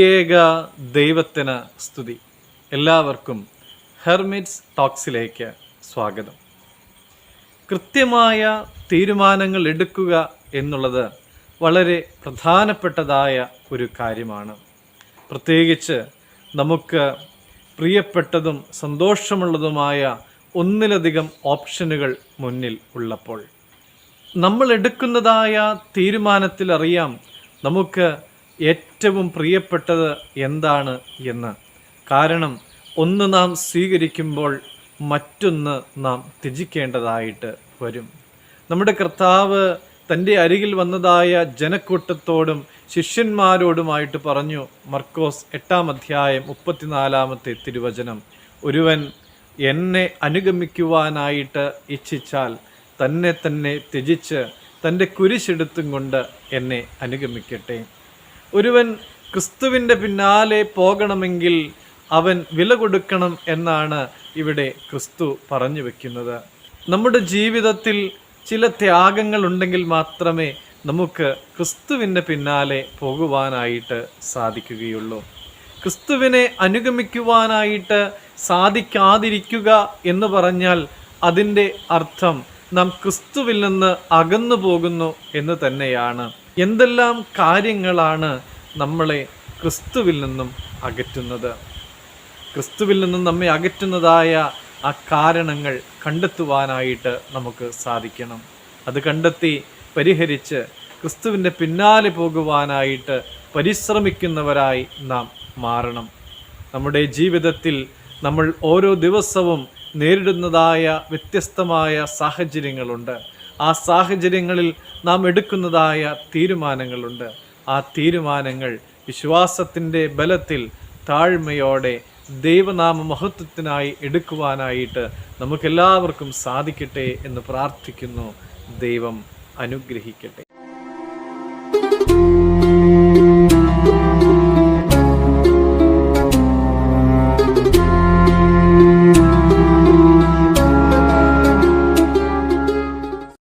ഏക ദൈവത്തിന് സ്തുതി. എല്ലാവർക്കും ഹെർമിറ്റ്സ് ടോക്സിലേക്ക് സ്വാഗതം. കൃത്യമായ തീരുമാനങ്ങൾ എടുക്കുക എന്നുള്ളത് വളരെ പ്രധാനപ്പെട്ടതായ ഒരു കാര്യമാണ്. പ്രത്യേകിച്ച് നമുക്ക് പ്രിയപ്പെട്ടതും സന്തോഷമുള്ളതുമായ ഒന്നിലധികം ഓപ്ഷനുകൾ മുന്നിൽ ഉള്ളപ്പോൾ. നമ്മൾ എടുക്കുന്നതായ തീരുമാനത്തിലറിയാം നമുക്ക് ഏറ്റവും പ്രിയപ്പെട്ടത് എന്താണ് എന്ന്. കാരണം ഒന്ന് നാം സ്വീകരിക്കുമ്പോൾ മറ്റൊന്ന് നാം ത്യജിക്കേണ്ടതായിട്ട് വരും. നമ്മുടെ കർത്താവ് തന്റെ അരികിൽ വന്നതായ ജനക്കൂട്ടത്തോടും ശിഷ്യന്മാരോടുമായിട്ട് പറഞ്ഞു മർക്കോസ് എട്ടാം അധ്യായം മുപ്പത്തിനാലാമത്തെ തിരുവചനം ഒരുവൻ എന്നെ അനുഗമിക്കുവാനായിട്ട് ഇച്ഛിച്ചാൽ തന്നെ തന്നെ ത്യജിച്ച് തന്റെ കുരിശെടുത്തും കൊണ്ട് എന്നെ അനുഗമിക്കട്ടെ. ഒരുവൻ ക്രിസ്തുവിന്റെ പിന്നാലെ പോകണമെങ്കിൽ അവൻ വില കൊടുക്കണം എന്നാണ് ഇവിടെ ക്രിസ്തു പറഞ്ഞു വെക്കുന്നത്. നമ്മുടെ ജീവിതത്തിൽ ചില ത്യാഗങ്ങൾ ഉണ്ടെങ്കിൽ മാത്രമേ നമുക്ക് ക്രിസ്തുവിന്റെ പിന്നാലെ പോകുവാനായിട്ട് സാധിക്കുകയുള്ളൂ. ക്രിസ്തുവിനെ അനുഗമിക്കുവാനായിട്ട് സാധിക്കാതിരിക്കുക എന്ന് പറഞ്ഞാൽ അതിന്റെ അർത്ഥം നാം ക്രിസ്തുവിൽ നിന്ന് അകന്നു പോകുന്നു എന്ന് തന്നെയാണ്. എന്തെല്ലാം കാര്യങ്ങളാണ് നമ്മളെ ക്രിസ്തുവിൽ നിന്നും അകറ്റുന്നത്? ക്രിസ്തുവിൽ നിന്നും നമ്മെ അകറ്റുന്നതായ ആ കാരണങ്ങൾ കണ്ടെത്തുവാനായിട്ട് നമുക്ക് സാധിക്കണം. അത് കണ്ടെത്തി പരിഹരിച്ച് ക്രിസ്തുവിന്റെ പിന്നാലെ പോകുവാനായിട്ട് പരിശ്രമിക്കുന്നവരായി നാം മാറണം. നമ്മുടെ ജീവിതത്തിൽ നമ്മൾ ഓരോ ദിവസവും നേരിടുന്നതായ വ്യത്യസ്തമായ സാഹചര്യങ്ങളുണ്ട്. ആ സാഹചര്യങ്ങളിൽ നാം എടുക്കുന്നതായ തീരുമാനങ്ങളുണ്ട്. ആ തീരുമാനങ്ങൾ വിശ്വാസത്തിന്റെ ബലത്തിൽ താഴ്മയോടെ ദൈവനാമ മഹത്വത്തിനായി എടുക്കുവാനായിട്ട് നമുക്കെല്ലാവർക്കും സാധിക്കട്ടെ എന്ന് പ്രാർത്ഥിക്കുന്നു. ദൈവം അനുഗ്രഹിക്കട്ടെ.